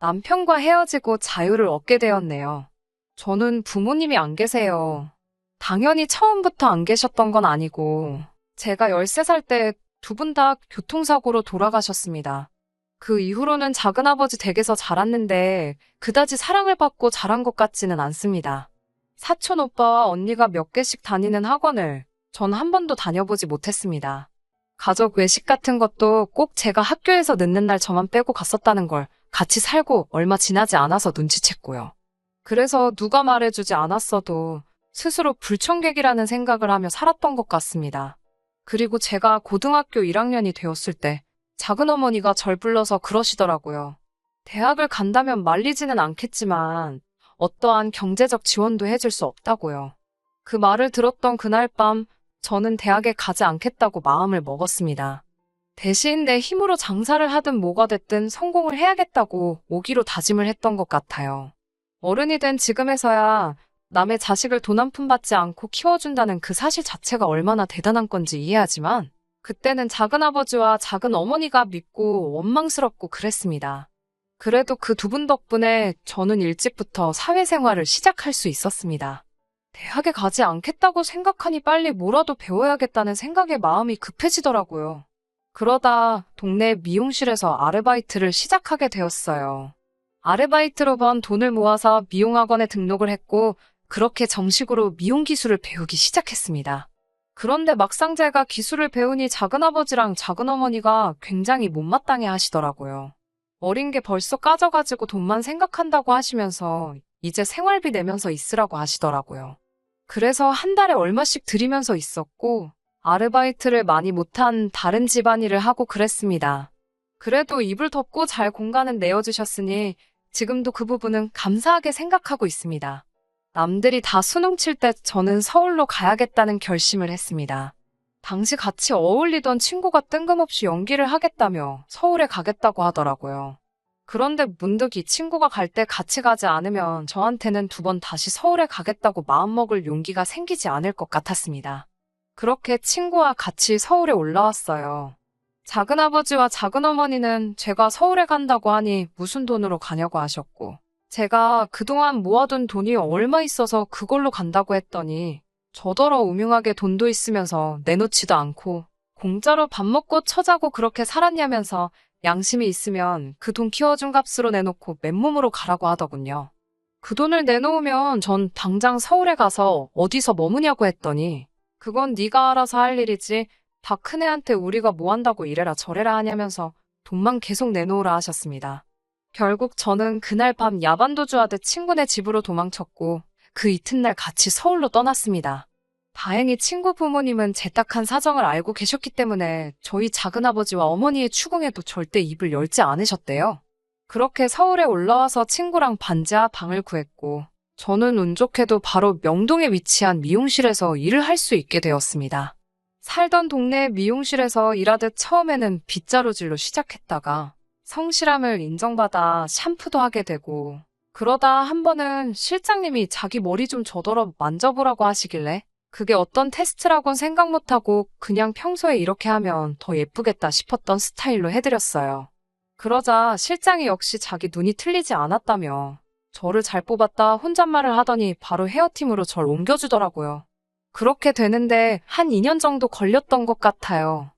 남편과 헤어지고 자유를 얻게 되었네요. 저는 부모님이 안 계세요. 당연히 처음부터 안 계셨던 건 아니고, 제가 13살 때 두 분 다 교통사고로 돌아가셨습니다. 그 이후로는 작은아버지 댁에서 자랐는데, 그다지 사랑을 받고 자란 것 같지는 않습니다. 사촌 오빠와 언니가 몇 개씩 다니는 학원을 전 한 번도 다녀보지 못했습니다. 가족 외식 같은 것도 꼭 제가 학교에서 늦는 날 저만 빼고 갔었다는 걸 같이 살고 얼마 지나지 않아서 눈치챘고요. 그래서 누가 말해주지 않았어도 스스로 불청객이라는 생각을 하며 살았던 것 같습니다. 그리고 제가 고등학교 1학년이 되었을 때 작은 어머니가 절 불러서 그러시더라고요. 대학을 간다면 말리지는 않겠지만 어떠한 경제적 지원도 해줄 수 없다고요. 그 말을 들었던 그날 밤 저는 대학에 가지 않겠다고 마음을 먹었습니다. 대신 내 힘으로 장사를 하든 뭐가 됐든 성공을 해야겠다고 오기로 다짐을 했던 것 같아요. 어른이 된 지금에서야 남의 자식을 돈 한 푼 받지 않고 키워준다는 그 사실 자체가 얼마나 대단한 건지 이해하지만 그때는 작은 아버지와 작은 어머니가 믿고 원망스럽고 그랬습니다. 그래도 그 두 분 덕분에 저는 일찍부터 사회생활을 시작할 수 있었습니다. 대학에 가지 않겠다고 생각하니 빨리 뭐라도 배워야겠다는 생각에 마음이 급해지더라고요. 그러다 동네 미용실에서 아르바이트를 시작하게 되었어요. 아르바이트로 번 돈을 모아서 미용학원에 등록을 했고 그렇게 정식으로 미용 기술을 배우기 시작했습니다. 그런데 막상 제가 기술을 배우니 작은아버지랑 작은어머니가 굉장히 못마땅해 하시더라고요. 어린 게 벌써 까져가지고 돈만 생각한다고 하시면서 이제 생활비 내면서 있으라고 하시더라고요. 그래서 한 달에 얼마씩 드리면서 있었고 아르바이트를 많이 못한 다른 집안일을 하고 그랬습니다. 그래도 입을 덮고 잘 공간은 내어주셨으니 지금도 그 부분은 감사하게 생각하고 있습니다. 남들이 다 수능 칠 때 저는 서울로 가야겠다는 결심을 했습니다. 당시 같이 어울리던 친구가 뜬금없이 연기를 하겠다며 서울에 가겠다고 하더라고요. 그런데 문득 이 친구가 갈 때 같이 가지 않으면 저한테는 두 번 다시 서울에 가겠다고 마음먹을 용기가 생기지 않을 것 같았습니다. 그렇게 친구와 같이 서울에 올라왔어요. 작은아버지와 작은어머니는 제가 서울에 간다고 하니 무슨 돈으로 가냐고 하셨고, 제가 그동안 모아둔 돈이 얼마 있어서 그걸로 간다고 했더니, 저더러 우명하게 돈도 있으면서 내놓지도 않고, 공짜로 밥 먹고 처자고 그렇게 살았냐면서 양심이 있으면 그 돈 키워준 값으로 내놓고 맨몸으로 가라고 하더군요. 그 돈을 내놓으면 전 당장 서울에 가서 어디서 머무냐고 했더니 그건 네가 알아서 할 일이지 다 큰애한테 우리가 뭐 한다고 이래라 저래라 하냐면서 돈만 계속 내놓으라 하셨습니다. 결국 저는 그날 밤 야반도주하듯 친구네 집으로 도망쳤고 그 이튿날 같이 서울로 떠났습니다. 다행히 친구 부모님은 제 딱한 사정을 알고 계셨기 때문에 저희 작은아버지와 어머니의 추궁에도 절대 입을 열지 않으셨대요. 그렇게 서울에 올라와서 친구랑 반지하 방을 구했고 저는 운 좋게도 바로 명동에 위치한 미용실에서 일을 할 수 있게 되었습니다. 살던 동네 미용실에서 일하듯 처음에는 빗자루질로 시작했다가 성실함을 인정받아 샴푸도 하게 되고 그러다 한 번은 실장님이 자기 머리 좀 저더러 만져보라고 하시길래 그게 어떤 테스트라곤 생각 못하고 그냥 평소에 이렇게 하면 더 예쁘겠다 싶었던 스타일로 해드렸어요. 그러자 실장이 역시 자기 눈이 틀리지 않았다며 저를 잘 뽑았다 혼잣말을 하더니 바로 헤어팀으로 절 옮겨주더라고요. 그렇게 되는데 한 2년 정도 걸렸던 것 같아요.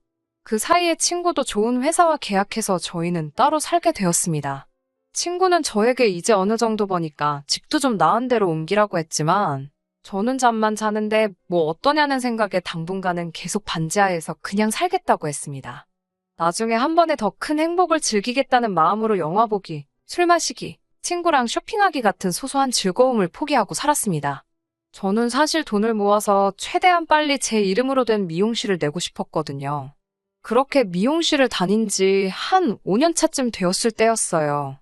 그 사이에 친구도 좋은 회사와 계약해서 저희는 따로 살게 되었습니다. 친구는 저에게 이제 어느 정도 버니까 집도 좀 나은 데로 옮기라고 했지만 저는 잠만 자는데 뭐 어떠냐는 생각에 당분간은 계속 반지하에서 그냥 살겠다고 했습니다. 나중에 한 번에 더 큰 행복을 즐기겠다는 마음으로 영화 보기, 술 마시기, 친구랑 쇼핑하기 같은 소소한 즐거움을 포기하고 살았습니다. 저는 사실 돈을 모아서 최대한 빨리 제 이름으로 된 미용실을 내고 싶었거든요. 그렇게 미용실을 다닌 지 한 5년 차쯤 되었을 때였어요.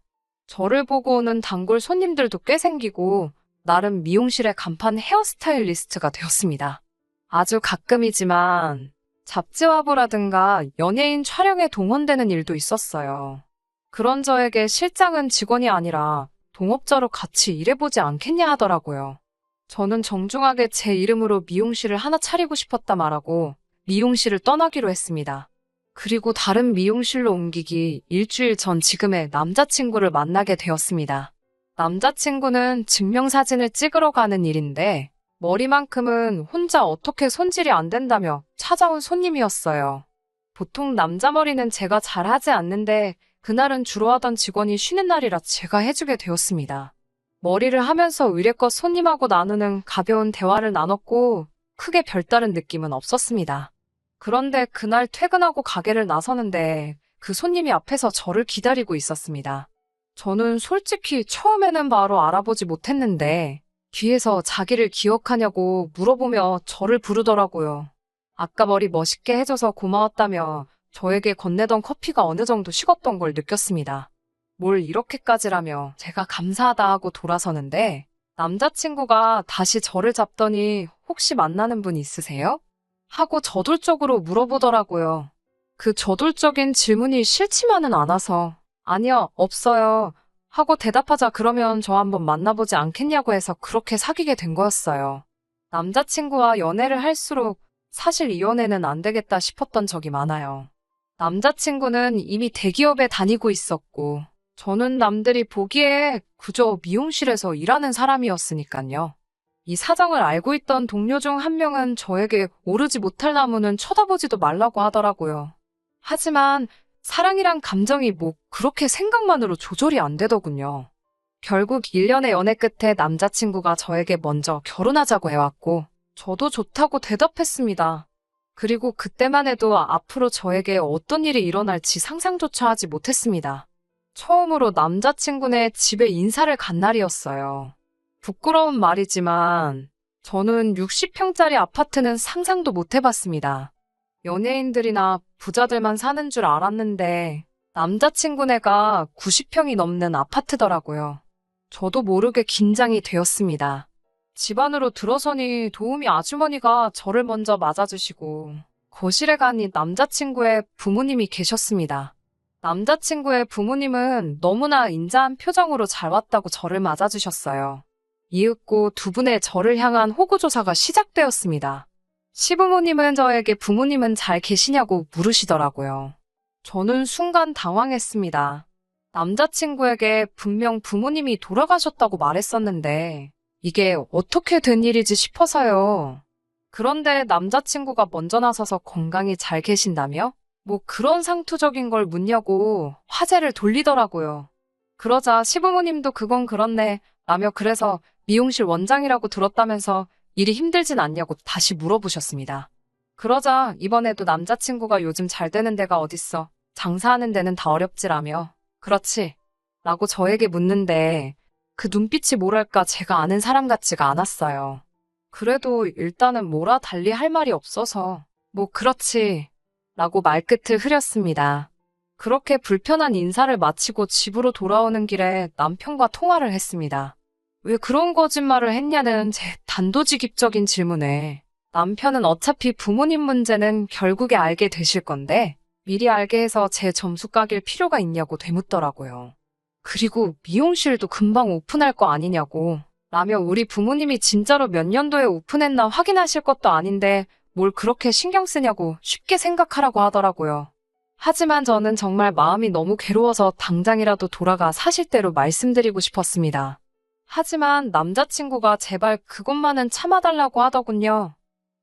저를 보고 오는 단골 손님들도 꽤 생기고 나름 미용실의 간판 헤어스타일리스트가 되었습니다. 아주 가끔이지만 잡지 화보라든가 연예인 촬영에 동원되는 일도 있었어요. 그런 저에게 실장은 직원이 아니라 동업자로 같이 일해보지 않겠냐 하더라고요. 저는 정중하게 제 이름으로 미용실을 하나 차리고 싶었다 말하고 미용실을 떠나기로 했습니다. 그리고 다른 미용실로 옮기기 일주일 전 지금의 남자친구를 만나게 되었습니다. 남자친구는 증명사진을 찍으러 가는 일인데 머리만큼은 혼자 어떻게 손질이 안 된다며 찾아온 손님이었어요. 보통 남자 머리는 제가 잘 하지 않는데 그날은 주로 하던 직원이 쉬는 날이라 제가 해주게 되었습니다. 머리를 하면서 의뢰껏 손님하고 나누는 가벼운 대화를 나눴고 크게 별다른 느낌은 없었습니다. 그런데 그날 퇴근하고 가게를 나서는데 그 손님이 앞에서 저를 기다리고 있었습니다. 저는 솔직히 처음에는 바로 알아보지 못했는데 뒤에서 자기를 기억하냐고 물어보며 저를 부르더라고요. 아까 머리 멋있게 해줘서 고마웠다며 저에게 건네던 커피가 어느 정도 식었던 걸 느꼈습니다. 뭘 이렇게까지라며 제가 감사하다 하고 돌아서는데 남자친구가 다시 저를 잡더니 혹시 만나는 분 있으세요? 하고 저돌적으로 물어보더라고요. 그 저돌적인 질문이 싫지만은 않아서 아니요, 없어요. 하고 대답하자 그러면 저 한번 만나보지 않겠냐고 해서 그렇게 사귀게 된 거였어요. 남자친구와 연애를 할수록 사실 이 연애는 안 되겠다 싶었던 적이 많아요. 남자친구는 이미 대기업에 다니고 있었고, 저는 남들이 보기에 그저 미용실에서 일하는 사람이었으니까요. 이 사정을 알고 있던 동료 중 한 명은 저에게 오르지 못할 나무는 쳐다보지도 말라고 하더라고요. 하지만 사랑이란 감정이 뭐 그렇게 생각만으로 조절이 안 되더군요. 결국 1년의 연애 끝에 남자친구가 저에게 먼저 결혼하자고 해왔고, 저도 좋다고 대답했습니다. 그리고 그때만 해도 앞으로 저에게 어떤 일이 일어날지 상상조차 하지 못했습니다. 처음으로 남자친구네 집에 인사를 간 날이었어요. 부끄러운 말이지만 저는 60평짜리 아파트는 상상도 못 해봤습니다. 연예인들이나 부자들만 사는 줄 알았는데 남자친구네가 90평이 넘는 아파트더라고요. 저도 모르게 긴장이 되었습니다. 집 안으로 들어서니 도우미 아주머니가 저를 먼저 맞아주시고 거실에 가니 남자친구의 부모님이 계셨습니다. 남자친구의 부모님은 너무나 인자한 표정으로 잘 왔다고 저를 맞아주셨어요. 이윽고 두 분의 저를 향한 호구조사가 시작되었습니다. 시부모님은 저에게 부모님은 잘 계시냐고 물으시더라고요. 저는 순간 당황했습니다. 남자친구에게 분명 부모님이 돌아가셨다고 말했었는데 이게 어떻게 된 일이지 싶어서요. 그런데 남자친구가 먼저 나서서 건강히 잘 계신다며? 뭐 그런 상투적인 걸 묻냐고 화제를 돌리더라고요. 그러자 시부모님도 그건 그렇네 라며 그래서 미용실 원장이라고 들었다면서 일이 힘들진 않냐고 다시 물어보셨습니다. 그러자 이번에도 남자친구가 요즘 잘 되는 데가 어딨어. 장사하는 데는 다 어렵지라며. 그렇지. 라고 저에게 묻는데 그 눈빛이 뭐랄까 제가 아는 사람 같지가 않았어요. 그래도 일단은 뭐라 달리 할 말이 없어서 뭐 그렇지. 라고 말끝을 흐렸습니다. 그렇게 불편한 인사를 마치고 집으로 돌아오는 길에 남편과 통화를 했습니다. 왜 그런 거짓말을 했냐는 제 단도직입적인 질문에 남편은 어차피 부모님 문제는 결국에 알게 되실 건데 미리 알게 해서 제 점수 까길 필요가 있냐고 되묻더라고요. 그리고 미용실도 금방 오픈할 거 아니냐고 라며 우리 부모님이 진짜로 몇 년도에 오픈했나 확인하실 것도 아닌데 뭘 그렇게 신경 쓰냐고 쉽게 생각하라고 하더라고요. 하지만 저는 정말 마음이 너무 괴로워서 당장이라도 돌아가 사실대로 말씀드리고 싶었습니다. 하지만 남자친구가 제발 그것만은 참아달라고 하더군요.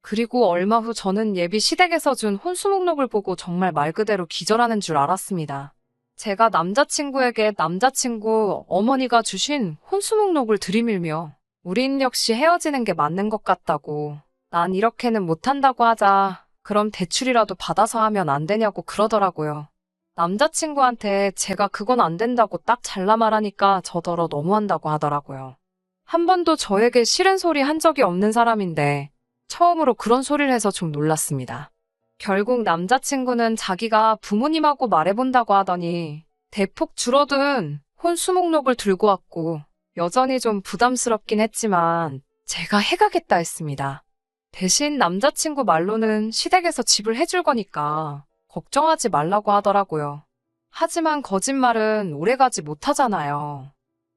그리고 얼마 후 저는 예비 시댁에서 준 혼수 목록을 보고 정말 말 그대로 기절하는 줄 알았습니다. 제가 남자친구에게 남자친구 어머니가 주신 혼수 목록을 들이밀며 우린 역시 헤어지는 게 맞는 것 같다고 난 이렇게는 못한다고 하자 그럼 대출이라도 받아서 하면 안 되냐고 그러더라고요. 남자친구한테 제가 그건 안 된다고 딱 잘라 말하니까 저더러 너무한다고 하더라고요. 한 번도 저에게 싫은 소리 한 적이 없는 사람인데 처음으로 그런 소리를 해서 좀 놀랐습니다. 결국 남자친구는 자기가 부모님하고 말해본다고 하더니 대폭 줄어든 혼수 목록을 들고 왔고 여전히 좀 부담스럽긴 했지만 제가 해가겠다 했습니다. 대신 남자친구 말로는 시댁에서 집을 해줄 거니까 걱정하지 말라고 하더라고요. 하지만 거짓말은 오래가지 못하잖아요.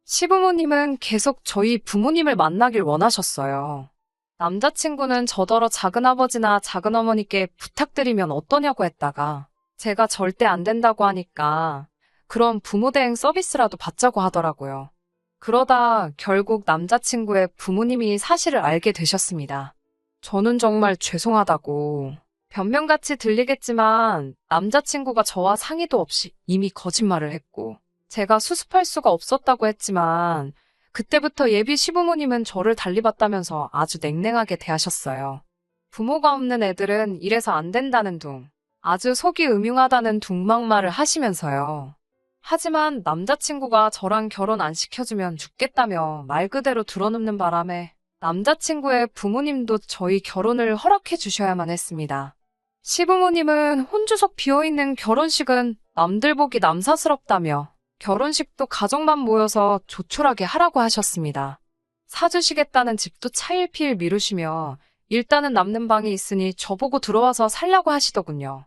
시부모님은 계속 저희 부모님을 만나길 원하셨어요. 남자친구는 저더러 작은아버지나 작은어머니께 부탁드리면 어떠냐고 했다가 제가 절대 안 된다고 하니까 그럼 부모 대행 서비스라도 받자고 하더라고요. 그러다 결국 남자친구의 부모님이 사실을 알게 되셨습니다. 저는 정말 죄송하다고 변명같이 들리겠지만 남자친구가 저와 상의도 없이 이미 거짓말을 했고 제가 수습할 수가 없었다고 했지만 그때부터 예비 시부모님은 저를 달리 봤다면서 아주 냉랭하게 대하셨어요. 부모가 없는 애들은 이래서 안 된다는 둥, 아주 속이 음흉하다는 둥막말을 하시면서요. 하지만 남자친구가 저랑 결혼 안 시켜주면 죽겠다며 말 그대로 들어눕는 바람에 남자친구의 부모님도 저희 결혼을 허락해 주셔야만 했습니다. 시부모님은 혼주석 비어있는 결혼식은 남들 보기 남사스럽다며 결혼식도 가족만 모여서 조촐하게 하라고 하셨습니다. 사주시겠다는 집도 차일피일 미루시며 일단은 남는 방이 있으니 저보고 들어와서 살라고 하시더군요.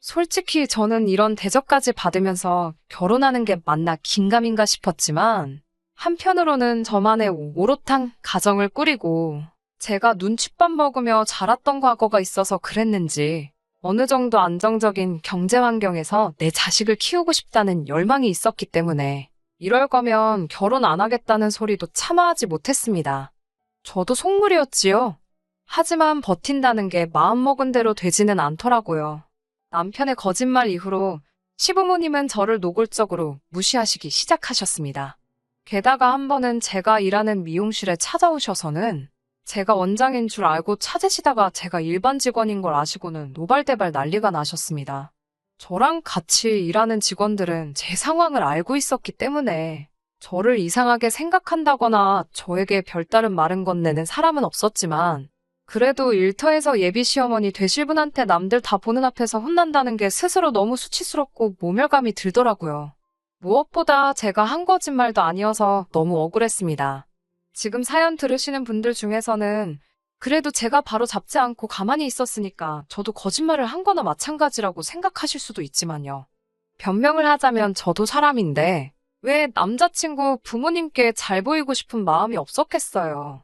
솔직히 저는 이런 대접까지 받으면서 결혼하는 게 맞나 긴가민가 싶었지만 한편으로는 저만의 오롯한 가정을 꾸리고 제가 눈칫밥 먹으며 자랐던 과거가 있어서 그랬는지 어느 정도 안정적인 경제 환경에서 내 자식을 키우고 싶다는 열망이 있었기 때문에 이럴 거면 결혼 안 하겠다는 소리도 참아하지 못했습니다. 저도 속물이었지요. 하지만 버틴다는 게 마음먹은 대로 되지는 않더라고요. 남편의 거짓말 이후로 시부모님은 저를 노골적으로 무시하시기 시작하셨습니다. 게다가 한 번은 제가 일하는 미용실에 찾아오셔서는 제가 원장인 줄 알고 찾으시다가 제가 일반 직원인 걸 아시고는 노발대발 난리가 나셨습니다. 저랑 같이 일하는 직원들은 제 상황을 알고 있었기 때문에 저를 이상하게 생각한다거나 저에게 별다른 말은 건네는 사람은 없었지만 그래도 일터에서 예비 시어머니 되실 분한테 남들 다 보는 앞에서 혼난다는 게 스스로 너무 수치스럽고 모멸감이 들더라고요. 무엇보다 제가 한 거짓말도 아니어서 너무 억울했습니다. 지금 사연 들으시는 분들 중에서는 그래도 제가 바로 잡지 않고 가만히 있었으니까 저도 거짓말을 한 거나 마찬가지라고 생각하실 수도 있지만요. 변명을 하자면 저도 사람인데 왜 남자친구 부모님께 잘 보이고 싶은 마음이 없었겠어요.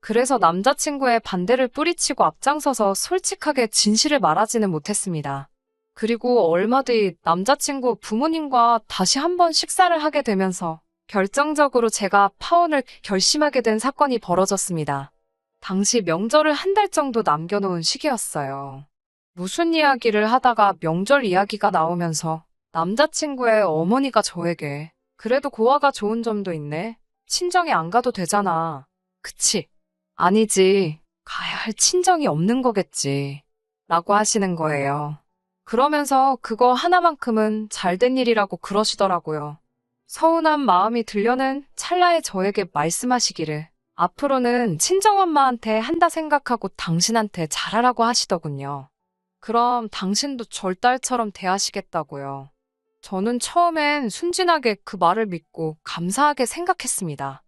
그래서 남자친구의 반대를 뿌리치고 앞장서서 솔직하게 진실을 말하지는 못했습니다. 그리고 얼마 뒤 남자친구 부모님과 다시 한번 식사를 하게 되면서 결정적으로 제가 파혼을 결심하게 된 사건이 벌어졌습니다. 당시 명절을 한 달 정도 남겨놓은 시기였어요. 무슨 이야기를 하다가 명절 이야기가 나오면서 남자친구의 어머니가 저에게 그래도 고아가 좋은 점도 있네. 친정에 안 가도 되잖아. 그치? 아니지. 가야 할 친정이 없는 거겠지. 라고 하시는 거예요. 그러면서 그거 하나만큼은 잘된 일이라고 그러시더라고요. 서운한 마음이 들려는 찰나에 저에게 말씀하시기를 앞으로는 친정엄마한테 한다 생각하고 당신한테 잘하라고 하시더군요. 그럼 당신도 절 딸처럼 대하시겠다고요. 저는 처음엔 순진하게 그 말을 믿고 감사하게 생각했습니다.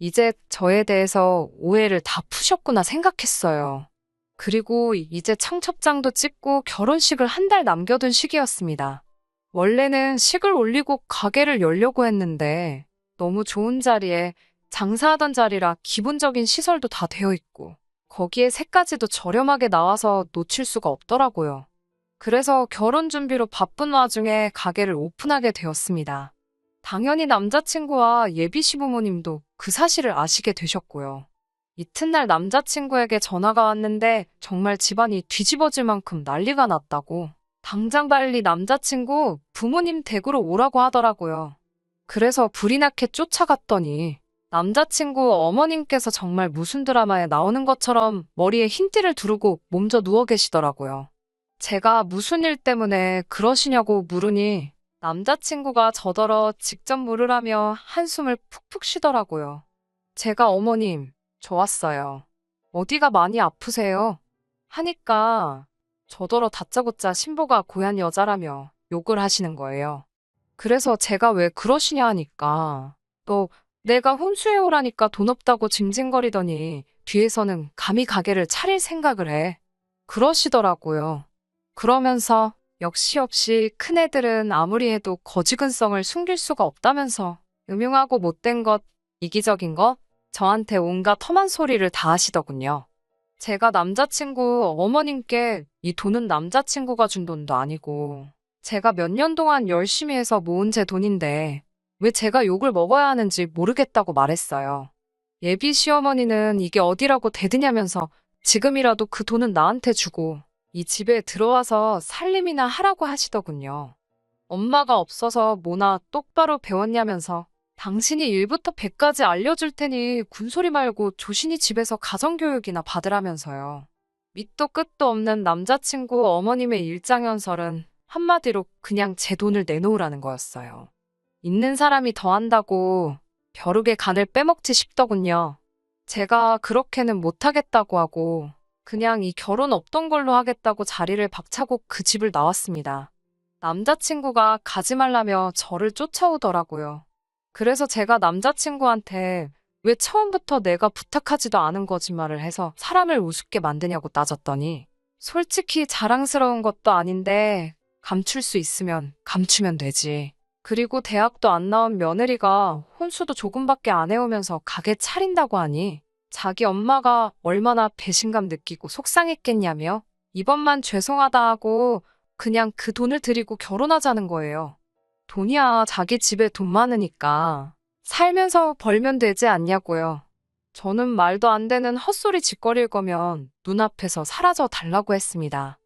이제 저에 대해서 오해를 다 푸셨구나 생각했어요. 그리고 이제 청첩장도 찍고 결혼식을 한 달 남겨둔 시기였습니다. 원래는 식을 올리고 가게를 열려고 했는데 너무 좋은 자리에 장사하던 자리라 기본적인 시설도 다 되어 있고 거기에 색까지도 저렴하게 나와서 놓칠 수가 없더라고요. 그래서 결혼 준비로 바쁜 와중에 가게를 오픈하게 되었습니다. 당연히 남자친구와 예비 시부모님도 그 사실을 아시게 되셨고요. 이튿날 남자친구에게 전화가 왔는데 정말 집안이 뒤집어질 만큼 난리가 났다고 당장 빨리 남자친구 부모님 댁으로 오라고 하더라고요. 그래서 불이 나게 쫓아갔더니 남자친구 어머님께서 정말 무슨 드라마에 나오는 것처럼 머리에 흰띠를 두르고 몸져 누워 계시더라고요. 제가 무슨 일 때문에 그러시냐고 물으니 남자친구가 저더러 직접 물으라며 한숨을 푹푹 쉬더라고요. 제가 어머님, 좋았어요. 어디가 많이 아프세요? 하니까 저더러 다짜고짜 신보가 고얀 여자라며 욕을 하시는 거예요. 그래서 제가 왜 그러시냐 하니까 또 내가 혼수해오라니까 돈 없다고 징징거리더니 뒤에서는 감히 가게를 차릴 생각을 해. 그러시더라고요. 그러면서 역시 없이 큰애들은 아무리 해도 거지근성을 숨길 수가 없다면서 음흉하고 못된 것, 이기적인 것, 저한테 온갖 험한 소리를 다 하시더군요. 제가 남자친구 어머님께 이 돈은 남자친구가 준 돈도 아니고 제가 몇 년 동안 열심히 해서 모은 제 돈인데 왜 제가 욕을 먹어야 하는지 모르겠다고 말했어요. 예비 시어머니는 이게 어디라고 대드냐면서 지금이라도 그 돈은 나한테 주고 이 집에 들어와서 살림이나 하라고 하시더군요. 엄마가 없어서 뭐나 똑바로 배웠냐면서 당신이 1부터 100까지 알려줄 테니 군소리 말고 조신히 집에서 가정교육이나 받으라면서요. 밑도 끝도 없는 남자친구 어머님의 일장연설은 한마디로 그냥 제 돈을 내놓으라는 거였어요. 있는 사람이 더 한다고 벼룩의 간을 빼먹지 싶더군요. 제가 그렇게는 못하겠다고 하고 그냥 이 결혼 없던 걸로 하겠다고 자리를 박차고 그 집을 나왔습니다. 남자친구가 가지 말라며 저를 쫓아오더라고요. 그래서 제가 남자친구한테 왜 처음부터 내가 부탁하지도 않은 거짓말을 해서 사람을 우습게 만드냐고 따졌더니 솔직히 자랑스러운 것도 아닌데 감출 수 있으면 감추면 되지. 그리고 대학도 안 나온 며느리가 혼수도 조금밖에 안 해오면서 가게 차린다고 하니 자기 엄마가 얼마나 배신감 느끼고 속상했겠냐며 이번만 죄송하다 하고 그냥 그 돈을 드리고 결혼하자는 거예요. 돈이야 자기 집에 돈 많으니까 살면서 벌면 되지 않냐고요. 저는 말도 안 되는 헛소리 짓거릴 거면 눈앞에서 사라져 달라고 했습니다.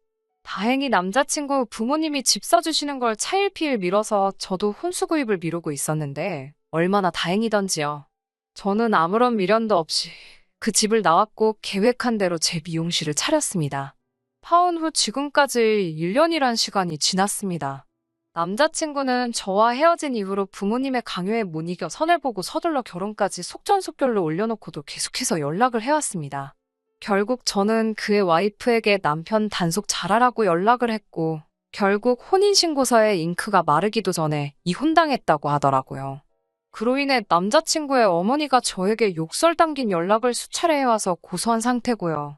다행히 남자친구 부모님이 집 사주시는 걸 차일피일 미뤄서 저도 혼수 구입을 미루고 있었는데 얼마나 다행이던지요. 저는 아무런 미련도 없이 그 집을 나왔고 계획한 대로 제 미용실을 차렸습니다. 파혼 후 지금까지 1년이란 시간이 지났습니다. 남자친구는 저와 헤어진 이후로 부모님의 강요에 못 이겨 선을 보고 서둘러 결혼까지 속전속결로 올려놓고도 계속해서 연락을 해왔습니다. 결국 저는 그의 와이프에게 남편 단속 잘하라고 연락을 했고, 결국 혼인신고서에 잉크가 마르기도 전에 이혼당했다고 하더라고요. 그로 인해 남자친구의 어머니가 저에게 욕설 담긴 연락을 수차례 해와서 고소한 상태고요.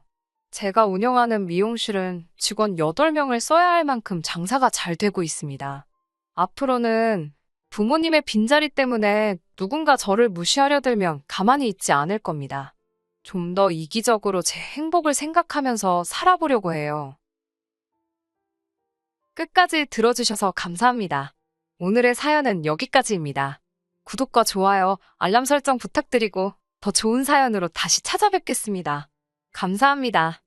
제가 운영하는 미용실은 직원 8명을 써야 할 만큼 장사가 잘 되고 있습니다. 앞으로는 부모님의 빈자리 때문에 누군가 저를 무시하려 들면 가만히 있지 않을 겁니다. 좀 더 이기적으로 제 행복을 생각하면서 살아보려고 해요. 끝까지 들어주셔서 감사합니다. 오늘의 사연은 여기까지입니다. 구독과 좋아요, 알람 설정 부탁드리고 더 좋은 사연으로 다시 찾아뵙겠습니다. 감사합니다.